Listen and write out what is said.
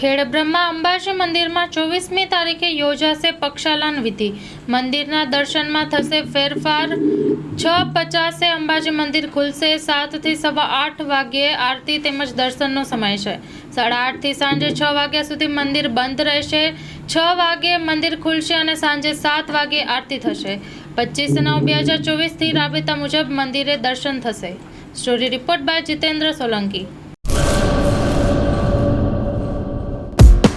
ખેડ બ્રહ્મા અંબાજી મંદિરમાં ચોવીસમી તારીખે યોજાશે પક્ષાલાન વિધિ. મંદિરના દર્શનમાં થશે ફેરફાર. છ પચાસે અંબાજી મંદિર ખુલશે. સાતથી સવા આઠ વાગ્યે આરતી તેમજ દર્શનનો સમય છે. સાડા આઠથી સાંજે છ વાગ્યા સુધી મંદિર બંધ રહેશે. છ વાગે મંદિર ખુલશે અને સાંજે સાત વાગે આરતી થશે. પચીસ નવ બે હજાર ચોવીસથી રાબેતા મુજબ મંદિરે દર્શન થશે. Story report by Jitendra Solanki.